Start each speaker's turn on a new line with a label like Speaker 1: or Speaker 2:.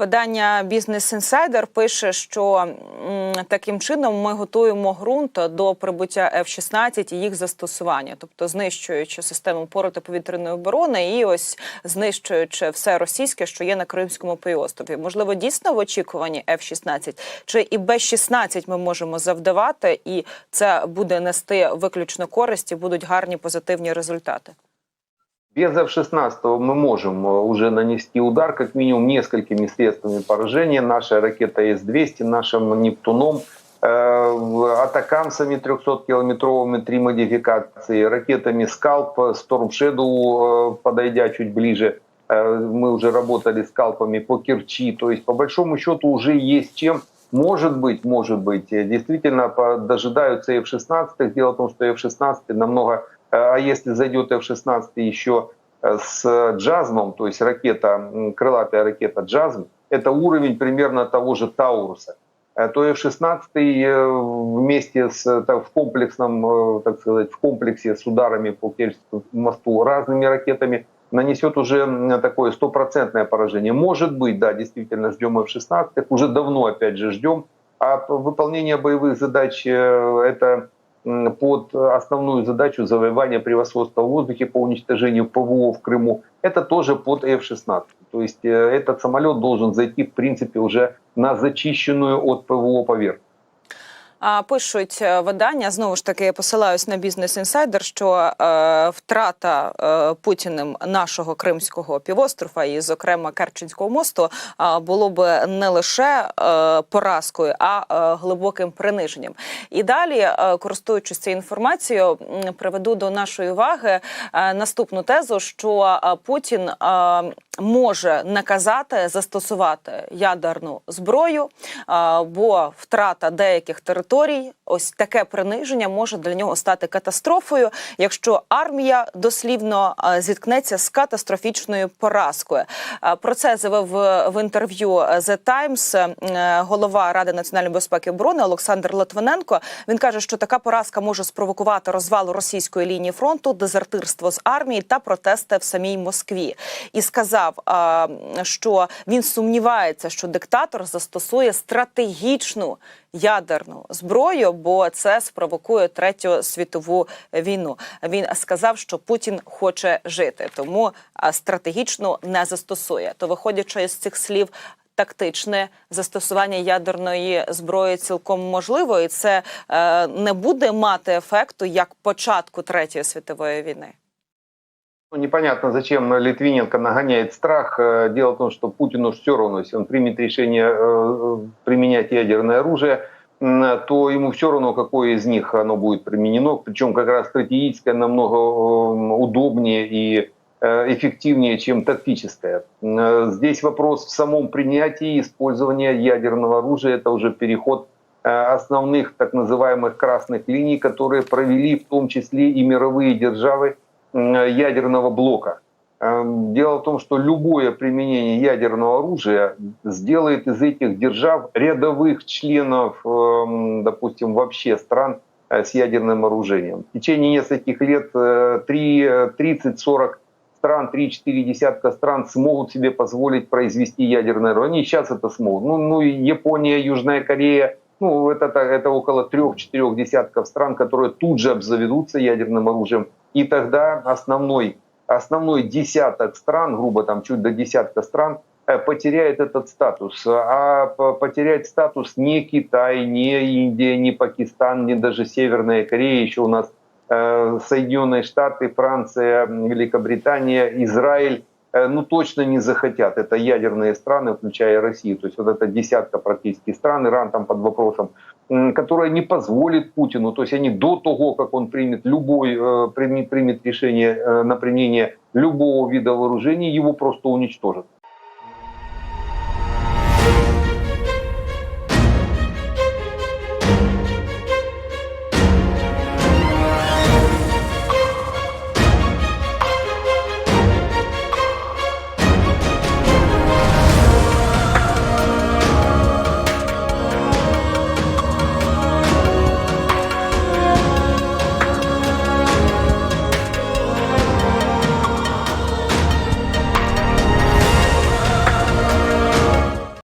Speaker 1: Видання Бізнес Інсайдер пише, що таким чином ми готуємо ґрунт до прибуття F-16 і їх застосування, тобто знищуючи систему протиповітряної оборони і ось знищуючи все російське, що є на Кримському півострові. Можливо, дійсно в очікуванні F-16? Чи і Б-16 ми можемо завдавати, і це буде нести виключно користь, і будуть гарні позитивні результати?
Speaker 2: Без F-16 мы можем э, уже нанести удар как минимум несколькими средствами поражения. Наша ракета С-200, нашим Нептуном, э, атакамсами 300-километровыми, три модификации, ракетами Скалп, Storm Shadow, э, подойдя чуть ближе. Э, Мы уже работали скалпами по Керчи. То есть, по большому счету, уже есть чем может быть, может быть, э, действительно дожидаются F-16. Дело в том, что F-16 намного... э, А если зайдет F-16 еще э, с джазмом, то есть ракета, крылатая ракета джазм, это уровень примерно того же Тауруса, э, то F-16 э, вместе с так, в комплексном, так сказать, в комплексе с ударами по Керченскому мосту разными ракетами нанесет уже такое стопроцентное поражение. Может быть, да, действительно ждем F-16, уже давно опять же ждем. А выполнение боевых задач это под основную задачу завоевания превосходства в воздухе по уничтожению ПВО в Крыму, это тоже под F-16. То есть э, этот самолет должен зайти, в принципе, уже на зачищенную от ПВО поверхность.
Speaker 1: Пишуть е, видання знову ж таки я посилаюсь на бізнес інсайдер, що е, втрата е, путіним нашого кримського півострова і, зокрема, Керченського мосту, було б не лише поразкою, а глибоким приниженням. І далі, користуючись цією інформацією, приведу до нашої уваги наступну тезу, що Путін може наказати застосувати ядерну зброю, бо втрата деяких територій, ось таке приниження може для нього стати катастрофою, якщо армія дослівно е, зіткнеться з катастрофічною поразкою. Е, Про це заявив в- в інтерв'ю The Times е, голова Ради національної безпеки і оборони Олександр Литвиненко. Він каже, що така поразка може спровокувати розвал російської лінії фронту, дезертирство з армії та протести в самій Москві. І сказав, е, що він сумнівається, що диктатор застосує стратегічну ядерну зброю, бо це спровокує третю світову війну. Він сказав, що Путін хоче жити, тому стратегічно не застосує. То, виходячи з цих слів. Тактичне застосування ядерної зброї цілком можливо, і це е, не буде мати ефекту як початку третьої світової війни.
Speaker 2: Ну, непонятно, зачем Литвиненко нагоняет страх. Э, Дело в том, что Путину все равно, если он примет решение э, применять ядерное оружие, то ему все равно, какое из них оно будет применено. Причем как раз стратегическое намного удобнее и э, эффективнее, чем тактическое. Здесь вопрос в самом принятии использования ядерного оружия. Это уже переход основных так называемых красных линий, которые провели в том числе и мировые державы ядерного блока. Эм, Дело в том, что любое применение ядерного оружия сделает из этих держав рядовых членов, эм, допустим, вообще стран э, с ядерным оружием. В течение нескольких лет э, три, э, 30-40 стран, 3-4 десятка стран смогут себе позволить произвести ядерное оружие. Они сейчас это смогут. Ну, ну Япония, Южная Корея, ну, это, это, около трех-четырех десятков стран, которые тут же обзаведутся ядерным оружием. И тогда основной, основной десяток стран, грубо там чуть до десятка стран, э, потеряет этот статус. А потерять статус не Китай, не Индия, не Пакистан, не даже Северная Корея, еще у нас э, Соединенные Штаты, Франция, Великобритания, Израиль, э, ну точно не захотят. Это ядерные страны, включая Россию. То есть вот это десятка практически стран, Иран там под вопросом, которая не позволит Путину, то есть они до того, как он примет любой, э, примет, решение э, на применение любого вида вооружений, его просто уничтожат.